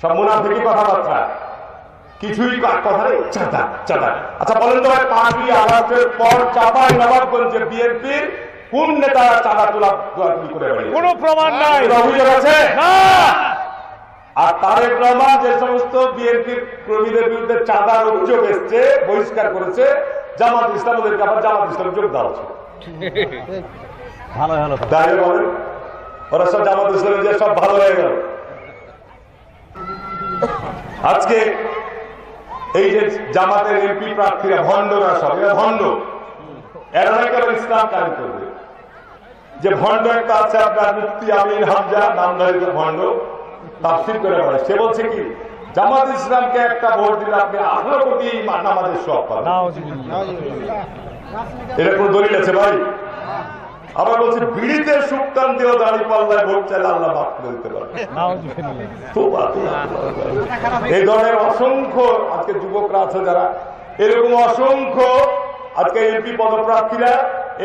সব মুনাফিকি কথাবার্তা? কিছুই কথা নেই। চাঁদা চাঁদা। আচ্ছা বলেন তো পাঁচই আগস্টের পর চাপাই নবাবগঞ্জে বিএনপির কোন নেতা চাঁদা তোলা করে বেড়িয়েছে? প্রমাণ নাই। অভিযোগ আছে? আর তারেক রহমান যে সমস্ত বিএনপি কর্মীদের বিরুদ্ধে চাঁদার অভিযোগ এসছে বহিষ্কার করেছে জামাত ইসলাম ওদেরকে আবার জামাত ইসলাম যোগ দেওয়া উচিত ভালো ভালো তাই বলেন ওরা সব জামাত ইসলামের যে সব ভালো হয়ে গেল। আজকে এই যে জামাতের এমপি প্রার্থীরা ভণ্ডরা সব এরা ভণ্ড। এরা নাকি ইসলাম কায়েম করবে। যে ভণ্ড একটা আছে আপনার মুফতি আমির হামজা ভণ্ড তাফসির করে বলে। সে বলছে কি জামাত ইসলামকে একটা ভোট দিলে আপনি আঠারো কোটি নামাজের সব পাবেন। এটা কোন দলিল আছে ভাই? আবার বলছি বিড়িতে সুক্তান দিয়েও দাঁড়ি পাল্লায় ভোট চাইলে আল্লাহ মাফ করে দিতে পারে তোবা, তোবা, তোবা। এই ধরনের অসংখ্য আজকে যুবকরা আছে যারা এরকম অসংখ্য আজকে এমপি পদপ্রার্থীরা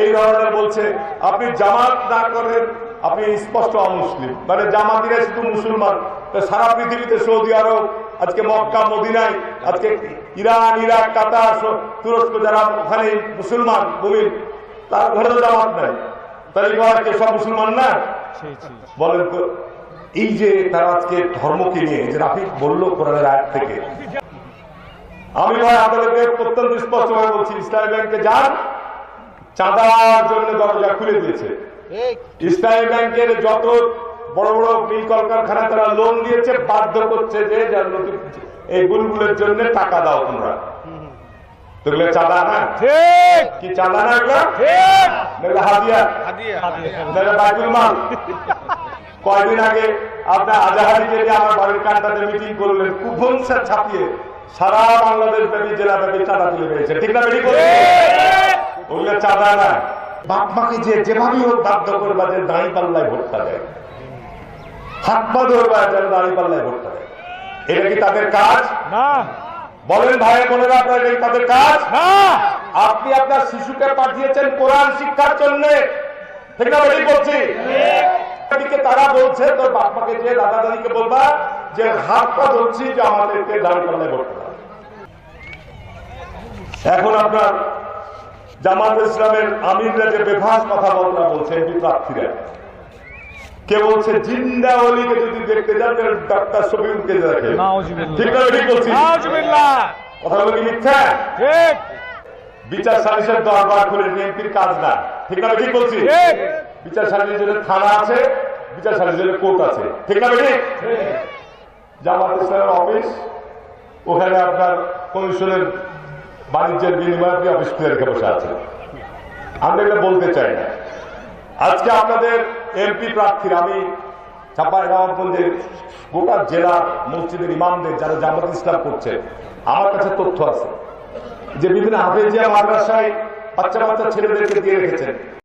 এই ধরনের বলছে আপনি জামাত না করেন আপনি স্পষ্ট অমুসলিম। মানে জামাতিরা শুধু মুসলমান। তো সারা পৃথিবীতে সৌদি আরব আজকে মক্কা মদিনায় আজকে ইরান ইরাক কাতার তুরস্ক যারা ওখানে মুসলমান মুমিন তার ঘরে জামাত নাই। তাহলে ওরা সব মুসলমান না? বলেন তো এই যে তারা আজকে ধর্মকে নিয়ে যে রাফিক বলল কোরআনের আয়াত থেকে আমি ভাই আপনাদেরকে অত্যন্ত স্পষ্ট ভাবে বলছি ইসলামী ব্যাংকে যান চাঁদার জন্য দরজা খুলে দিয়েছে। ইসলামী ব্যাংকের যত বড় বড় মিল কলকারখানা তারা লোন দিয়েছে বাধ্য করছে যে যার এই বুলবুলের জন্য টাকা দাও তোমরা। তো এগুলো চাঁদা না। ঠিক। কি চাঁদা না এগুলো? ঠিক। এগুলো হাদিয়া। যারা বাইতুল মাল। কয়দিন আগে আপনার আজাহারিকে যে আমার বাড়ির কান্টাতে মিটিং করলেন। কুপন ছাপিয়ে সারা বাংলাদেশ ব্যাপী জেলা ব্যাপী চাঁদা তুলে পেয়েছে ঠিক না করে ওগুলো চাঁদা না। বাপ মাকে যে যেভাবেই হোক বাধ্য করবা যে দাঁড়ি পাল্লায় ভোটটা দেয়। হাত পা ধরবা যেন দাঁড়ি পাল্লায় ভোটটা দেয়। এটা কি তাদের কাজ? না। বলেন ভাই বোনেরা আপনার তাদের কাজ? আপনি আপনার শিশুকে পাঠিয়েছেন কোরআন শিক্ষার জন্য। ঠিক না বেশি বলছি? তারা বলছে তোর বাপমাকে যে দাদা দাদিকে বলবা যে হাত পা ধরছি যে আমাদেরকে দান করলে হবে। এখন আপনার জামাত ইসলামের আমিররা যে বেফাস কথা বলনা বলছে এমপি প্রার্থীরা। কে বলছে জিন্দা অলিকে যদি দেখতে যান তাহলে ডাক্তার শফিউলকে দেখে। ঠিক না ঠিক বলছি? কথা বলে মিথ্যা? ঠিক। বিচার সালিসের দরবার খুলে বিএনপির কাজ না। ঠিক না ঠিক বলছি? ঠিক। বিচার সালিসের জন্য থানা আছে বিচার সালিসের কোর্ট আছে। ঠিক না ঠিক? জামাত ইসলামের অফিস ওখানে আপনার কমিশনের বাণিজ্যের বিনিময়ে আপনি অফিস খুলে রেখে বসে আছে আমরা এটা বলতে চাই না। আজকে আপনাদের এমপি প্রার্থীরা আমি চাপাই নবাবগঞ্জের গোটা জেলা মসজিদের ইমামদের যারা জামাত ইসলাম করছে, আমার কাছে তথ্য আছে যে বিভিন্ন হাফেজিয়া মাদ্রাসায় বাচ্চা বাচ্চা ছেলেদেরকে দিয়ে রেখেছেন।